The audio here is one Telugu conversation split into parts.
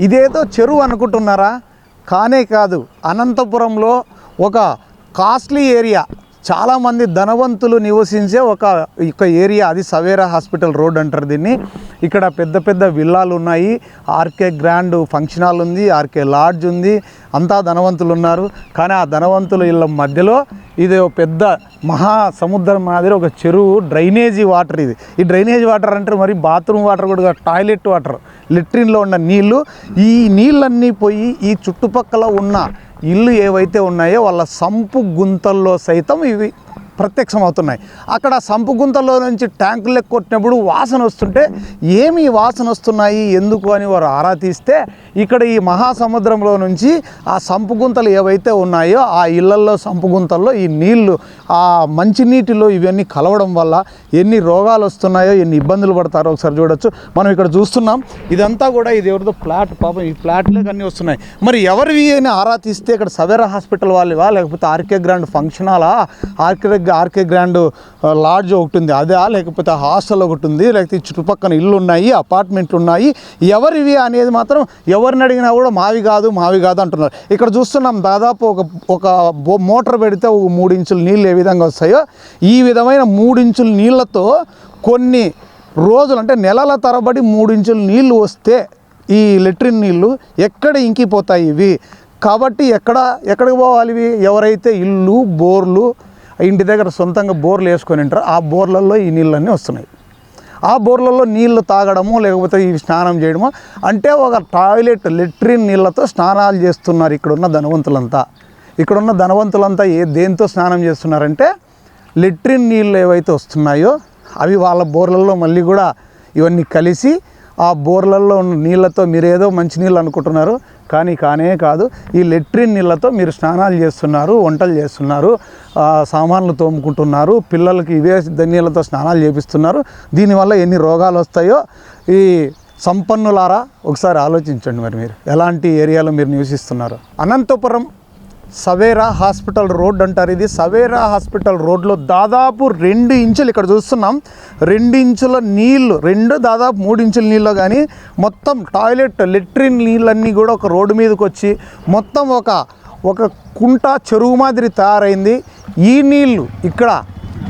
ఇదేదో చెరువు అనుకుంటున్నారా? కానే కాదు అనంతపురంలో ఒక కాస్ట్లీ ఏరియా. చాలామంది ధనవంతులు నివసించే ఒక ఒక ఏరియా అది సవేరా హాస్పిటల్ రోడ్ అంటారు దీన్ని. ఇక్కడ పెద్ద పెద్ద విల్లాలు ఉన్నాయి. ఆర్కే గ్రాండ్ ఫంక్షన్ హాల్ ఉంది ఆర్కే లాడ్జ్ ఉంది అంతా ధనవంతులు ఉన్నారు. కానీ ఆ ధనవంతుల ఇళ్ళ మధ్యలో ఇది ఒక పెద్ద మహా సముద్రం మాదిరి ఒక చెరువు డ్రైనేజీ వాటర్ ఇది. ఈ డ్రైనేజ్ వాటర్ అంటే మరి బాత్రూమ్ వాటర్ కూడా టాయిలెట్ వాటర్. లెట్రిన్లో ఉన్న నీళ్ళు ఈ నీళ్ళన్నీ పోయి ఈ చుట్టుపక్కల ఉన్న ఇల్లు ఏవైతే ఉన్నాయో వాళ్ళ సంపు గుంతల్లో సైతం ఇవి. ప్రత్యక్షమవుతున్నాయి. అక్కడ సంపు గుంతల్లో నుంచి ట్యాంకులు కొట్టినప్పుడు వాసన వస్తుంటే ఏమి వాసన వస్తున్నాయి? ఎందుకు? అని వారు ఆరా తీస్తే ఇక్కడ ఈ మహాసముద్రంలో నుంచి ఆ సంపు గుంతలు ఏవైతే ఉన్నాయో ఆ ఇళ్ళల్లో సంపు గుంతల్లో ఈ నీళ్ళు ఆ మంచినీటిలో ఇవన్నీ కలవడం వల్ల ఎన్ని రోగాలు వస్తున్నాయో ఎన్ని ఇబ్బందులు పడతారో ఒకసారి చూడొచ్చు. మనం ఇక్కడ చూస్తున్నాం. ఇదంతా కూడా ఇది ఎవరిదో ఫ్లాట్ పాపం ఈ ప్లాట్లకు అన్నీ వస్తున్నాయి. మరి ఎవరివి అని ఆరా తీస్తే ఇక్కడ సవేరా హాస్పిటల్ వాళ్ళవా? లేకపోతే ఆర్కే గ్రాండ్ ఫంక్షన్ హాలా ఆర్కే ఆర్కే గ్రాండ్ లాడ్జ్ ఒకటి ఉంది. అదా? లేకపోతే హాస్టల్ ఒకటి ఉంది. లేకపోతే చుట్టుపక్కల ఇల్లు ఉన్నాయి అపార్ట్మెంట్లు ఉన్నాయి ఎవరివి అనేది మాత్రం ఎవరిని అడిగినా కూడా మావి కాదు మావి కాదు అంటున్నారు. ఇక్కడ చూస్తున్నాం దాదాపు ఒక ఒక బో- మోటార్ పెడితే ఒక మూడు ఇంచుల నీళ్ళు ఏ విధంగా వస్తాయో ఈ విధమైన మూడు ఇంచుల నీళ్ళతో కొన్ని రోజులు అంటే నెలల తరబడి మూడు ఇంచుల నీళ్ళు వస్తే ఈ లెట్రిన్ నీళ్ళు ఎక్కడ ఇంకిపోతాయి ఇవి? కాబట్టి ఎక్కడ ఎక్కడికి పోవాలి ఇవి? ఎవరైతే ఇల్లు బోర్లు ఇంటి దగ్గర సొంతంగా బోర్లు వేసుకొని ఉంటారు. ఆ బోర్లలో ఈ నీళ్ళన్నీ వస్తున్నాయి. ఆ బోర్లలో నీళ్ళు తాగడము లేకపోతే ఈ స్నానం చేయడము అంటే ఒక టాయిలెట్ లెట్రిన్ నీళ్ళతో స్నానాలు చేస్తున్నారు ఇక్కడున్న ధనవంతులంతా. ఇక్కడున్న ధనవంతులంతా ఏ దేంతో స్నానం చేస్తున్నారంటే లెట్రిన్ నీళ్ళు ఏవైతే వస్తున్నాయో అవి వాళ్ళ బోర్లలో మళ్ళీ కూడా ఇవన్నీ కలిసి ఆ బోర్లలో ఉన్న నీళ్ళతో మీరు ఏదో మంచినీళ్ళు అనుకుంటున్నారు కానీ కానే కాదు ఈ లెట్రిన్ నీళ్ళతో మీరు స్నానాలు చేస్తున్నారు వంటలు చేస్తున్నారు సామాన్లు తోముకుంటున్నారు పిల్లలకి ఇవే నీళ్ళతో స్నానాలు చేపిస్తున్నారు. దీనివల్ల ఎన్ని రోగాలు వస్తాయో ఈ సంపన్నులారా ఒకసారి ఆలోచించండి మరి మీరు. ఎలాంటి ఏరియాలో మీరు నివసిస్తున్నారు? అనంతపురం సవేరా హాస్పిటల్ రోడ్ అంటారు ఇది. సవేరా హాస్పిటల్ రోడ్లో దాదాపు రెండు ఇంచులు ఇక్కడ చూస్తున్నాం. రెండు ఇంచుల నీళ్ళు రెండు దాదాపు మూడు ఇంచుల నీళ్ళు కానీ మొత్తం టాయిలెట్ లెట్రిన్ నీళ్ళన్నీ కూడా ఒక రోడ్డు మీదకి వచ్చి మొత్తం ఒక ఒక కుంట చెరువు మాదిరి తయారైంది. ఈ నీళ్ళు ఇక్కడ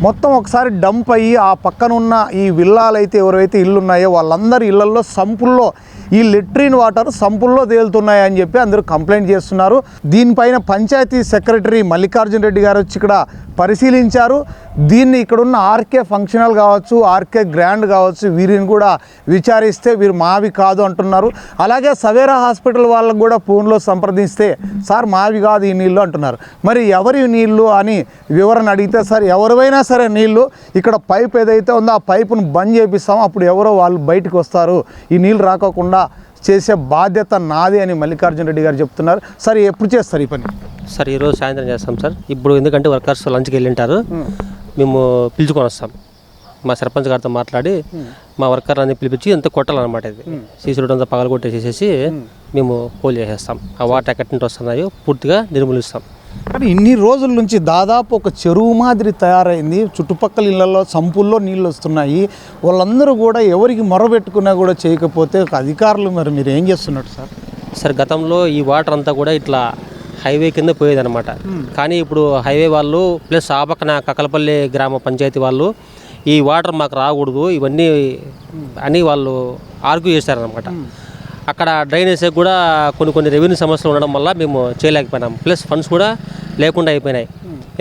మొత్తం ఒకసారి డంప్ అయ్యి ఆ పక్కన ఉన్న ఈ విల్లాలైతే ఎవరైతే ఇల్లు ఉన్నాయో వాళ్ళందరి ఇళ్ళల్లో సంపుల్లో ఈ లెట్రిన్ వాటర్ సంపుల్లో తేలుతున్నాయి అని చెప్పి అందరూ కంప్లైంట్ చేస్తున్నారు. దీనిపైన పంచాయతీ సెక్రటరీ మల్లికార్జున రెడ్డి గారు వచ్చి ఇక్కడ పరిశీలించారు. దీన్ని ఇక్కడున్న ఆర్కే ఫంక్షనల్ కావచ్చు ఆర్కే గ్రాండ్ కావచ్చు వీరిని కూడా విచారిస్తే వీరు మావి కాదు అంటున్నారు. అలాగే సవేరా హాస్పిటల్ వాళ్ళకు కూడా ఫోన్లో సంప్రదిస్తే సార్ మావి కాదు ఈ నీళ్ళు అంటున్నారు. మరి ఎవరి నీళ్ళు అని వివరణ అడిగితే సార్ ఎవరివైనా సరే నీళ్ళు ఇక్కడ పైప్ ఏదైతే ఉందో ఆ పైపును బంద్ చేపిస్తాం అప్పుడు ఎవరో వాళ్ళు బయటకు వస్తారు. ఈ నీళ్ళు రాకోకుండా చేసే బాధ్యత నాది అని మల్లికార్జున రెడ్డి గారు చెప్తున్నారు. సార్ ఎప్పుడు చేస్తారు ఈ పని? సార్ ఈరోజు సాయంత్రం చేస్తాం సార్. ఇప్పుడు ఎందుకంటే వర్కర్స్ లంచ్కి వెళ్ళింటారు. మేము. పిలుచుకొని వస్తాం. మా సర్పంచ్ గారితో మాట్లాడి మా వర్కర్ అన్ని పిలిపించి ఎంత కొట్టాలన్నమాట ఇది. సీసీ రోడ్ అంతా పగల కొట్టేసేసి మేము పోల్ చేసేస్తాం. ఆ వాటర్ ఎక్కడి నుంచి వస్తున్నాయో పూర్తిగా నిర్మూలిస్తాం. కానీ ఇన్ని రోజుల నుంచి దాదాపు ఒక చెరువు మాదిరి తయారైంది. చుట్టుపక్కల ఇళ్ళలో సంపుల్లో నీళ్ళు వస్తున్నాయి. వాళ్ళందరూ కూడా ఎవరికి మొరబెట్టుకున్నా కూడా చేయకపోతే ఒక అధికారులు మరి మీరు ఏం చేస్తున్నట్టు సార్? సార్ గతంలో ఈ వాటర్ అంతా కూడా ఇట్లా హైవే కింద పోయేదన్నమాట. కానీ ఇప్పుడు హైవే వాళ్ళు ప్లస్ ఆ పక్కన కకలపల్లి గ్రామ పంచాయతీ వాళ్ళు ఈ వాటర్ మాకు రాకూడదు. ఇవన్నీ అని వాళ్ళు ఆర్గ్యూ చేశారనమాట అక్కడ డ్రైనేజ్ కూడా కొన్ని కొన్ని రెవెన్యూ సమస్యలు ఉండడం వల్ల మేము చేయలేకపోయినాం. ప్లస్ ఫండ్స్ కూడా లేకుండా అయిపోయినాయి.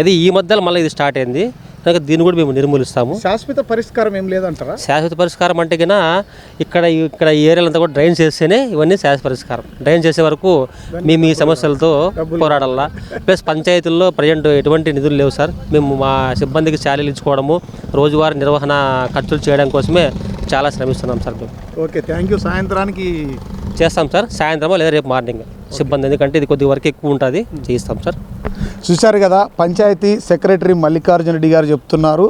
ఇది ఈ మధ్యలో మళ్ళీ ఇది స్టార్ట్ అయింది. కనుక దీన్ని కూడా మేము నిర్మూలిస్తాము. శాశ్వత పరిష్కారం ఏం లేదంటారా? శాశ్వత పరిష్కారం అంటే గిన ఇక్కడ ఇక్కడ ఈ ఏరియాలంతా కూడా డ్రైన్ చేస్తేనే ఇవన్నీ శాశ్వత పరిష్కారం. డ్రైన్ చేసే వరకు మేము ఈ సమస్యలతో పోరాడాలా. ప్లస్ పంచాయతీల్లో ప్రజెంట్ ఎటువంటి నిధులు లేవు సార్. మేము మా సిబ్బందికి శాలరీలు ఇచ్చుకోవడము రోజువారీ నిర్వహణ ఖర్చులు చేయడం కోసమే చాలా శ్రమిస్తున్నాం సార్ మేము. Okay thank you. సాయంత్రానికి చేస్తాం సార్ సాయంత్రమో లేదా రేపు మార్నింగ్. సిబ్బంది ఎందుకంటే ఇది కొద్ది వర్క్ ఎక్కువ ఉంటుంది చేయిస్తాం సార్. చూశారు కదా పంచాయతీ సెక్రటరీ మల్లికార్జున రెడ్డి గారు చెప్తున్నారు.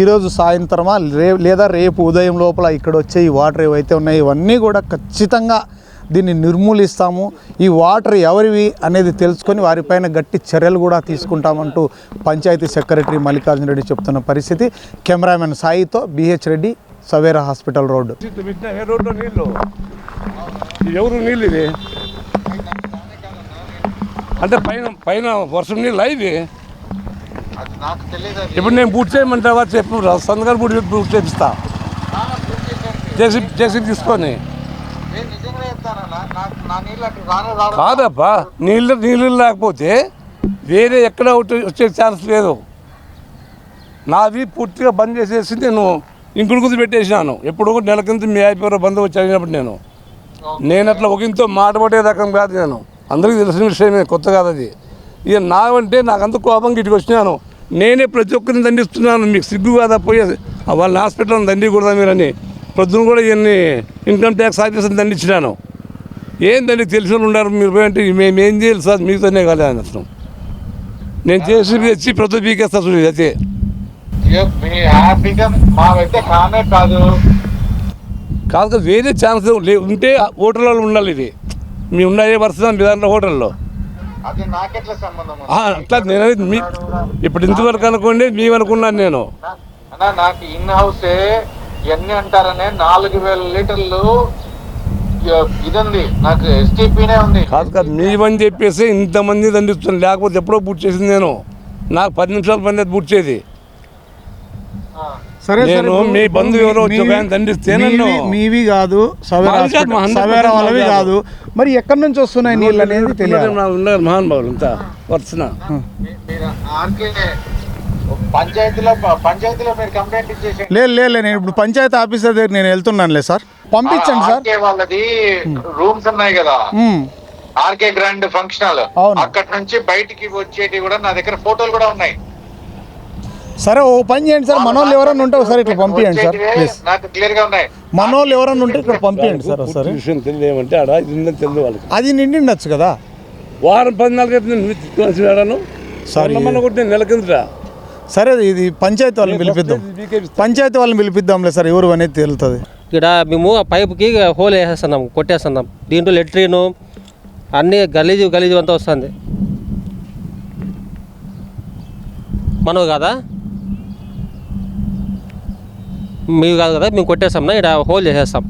ఈరోజు సాయంత్రమా రే లేదా రేపు ఉదయం లోపల ఇక్కడ వచ్చే ఈ వాటర్ ఏవైతే ఉన్నాయో ఇవన్నీ కూడా ఖచ్చితంగా దీన్ని నిర్మూలిస్తాము. ఈ వాటర్ ఎవరివి అనేది తెలుసుకొని వారిపైన గట్టి చర్యలు కూడా తీసుకుంటామంటూ పంచాయతీ సెక్రటరీ మల్లికార్జున రెడ్డి చెప్తున్న పరిస్థితి. Cameraman సాయితో BH Reddy Savera hospital road ఇది ఎవరు నీళ్ళు ఇది అంటే పైన పైన వర్షం నీళ్ళు ఇది ఇప్పుడు నేను బూట్ చేయమంటావా చెప్పు సంతకాలు బూట్ బూట్ చేపిస్తా. చేసి చేసి తీసుకొని. కాదబ్బా నీళ్ళు కాదప్పా నీళ్ళు నీళ్ళు లేకపోతే వేరే ఎక్కడ వచ్చే- వచ్చే ఛాన్స్ లేదు. నాది పూర్తిగా బంద్ చేసేసి నేను ఇంకుడు కుది పెట్టేసినాను. ఎప్పుడు నెల కింద మీ అయిపోయారో బంద్ వచ్చి అయినప్పుడు నేను. నేను అట్లా ఒక ఇంతో మాట పడే రకం కాదు నేను. అందరికీ తెలిసిన విషయమే కొత్త కాదు అది. ఇక నావంటే నాకు అంత కోపం ఇటుకు వచ్చినాను. నేనే ప్రతి ఒక్కరిని దండిస్తున్నాను. మీకు సిగ్గు కాదా పోయేది ఆ వాళ్ళ హాస్పిటల్ దండికూడదా మీరని. ప్రొద్దున కూడా ఇవన్నీ ఇన్కమ్ ట్యాక్స్ ఆఫీసర్ని దండించినాను ఏందండి తెలిసిన వాళ్ళు ఉన్నారు మీరు పోయంటే మేము ఏం చేయాలి సార్? మీతోనే కాదు అని అసలు. నేను చేసి తెచ్చి ప్రతి పీకేస్తా చూడు అయితే. మీ హ్యాపీగా మావైతే కానే కాదు. కాదు కదా వేరే ఛాన్స్ ఉంటే హోటల్లో ఉండాలి ఇది. మీ ఉన్నాయి వరుస మీ దాంట్లో హోటల్లో. అట్లా నేను మీ ఇప్పుడు ఇంతవరకు అనుకోండి మేము అనుకున్నాను నేను. నాకు ఇన్ హౌసే ఎన్ని అంటారనే నాలుగు వేల లీటర్లు ఇక ఇది ఉంది నాకు ఎస్టీపీనే ఉంది. కాదు కాదు మీవని చెప్పేసి ఇంతమంది దండిస్తున్నాను లేకపోతే ఎప్పుడో బుక్ చేసింది నేను. నాకు పది నిమిషాల పని బుక్ ఆ. సరే సరే నేను ఇప్పుడు- మీ బంధువు ఎవరో ఒక మీవి- కాదు సవేరా మాది కాదు, హాస్పిటల్- మా 100% సవేరా వాళ్ళవి కాదు. మరి ఎక్కడి నుంచి వస్తున్నాయి నీళ్ళు అనేది తెలియదు ఉన్నారు మహానుభావులు అంతా వరుసన. మీ- మీరు ఆర్కే పంచాయతీలో పంచాయతీలో మీరు కంప్లైంట్ ఇచ్చేసి లేదు లేదు నేను ఇప్పుడు పంచాయతీ ఆఫీసర్ దగ్గర నేను వెళ్తున్నానులే సార్. పంపించండి సార్. ఆర్కే వాళ్ళది రూమ్స్ ఉన్నాయి కదా. ఆర్కే గ్రాండ్ ఫంక్షన్ హాల్ అవును. అక్కడ నుంచి బయటికి వచ్చేటి కూడా నా దగ్గర ఫోటోలు కూడా ఉన్నాయి. సరే ఓ పని చేయండి సార్. మనోళ్ళు ఎవరైనా ఉంటే ఒకసారి ఇక్కడ పంపించండి సార్. ప్లీజ్ నాకు క్లియర్గా ఉన్నాయి. మనోళ్ళు ఎవరైనా ఉంటే ఇక్కడ పంపించండి సార్ ఒకసారి. విషయం తెలియదు ఏమంటే ఆడ ఇది ఉందని తెలియదు వాళ్ళకి. అది నిండిండొచ్చు కదా. వారం పద్నాలుగు నేను తిట్టుకోవాల్సి వాడాను సారీ. మొన్న కొట్టి నెల కిందట సరే ఇది పంచాయతీ వాళ్ళని పిలిపిద్దాం. పంచాయతీ వాళ్ళని పిలిపిద్దాంలే సార్. ఎవరు అనేది తేలుతుంది. ఇక్కడ మేము ఆ పైపుకి హోల్ వేసేస్తున్నాం కొట్టేస్తున్నాం. దీంట్లో లెట్రిను అన్నీ గలీజు గలీజు అంతా వస్తుంది. మనవు కదా? మీవి కాదు కదా మేము కొట్టేస్తాం ఇక్కడ హోల్ చేసేస్తాం.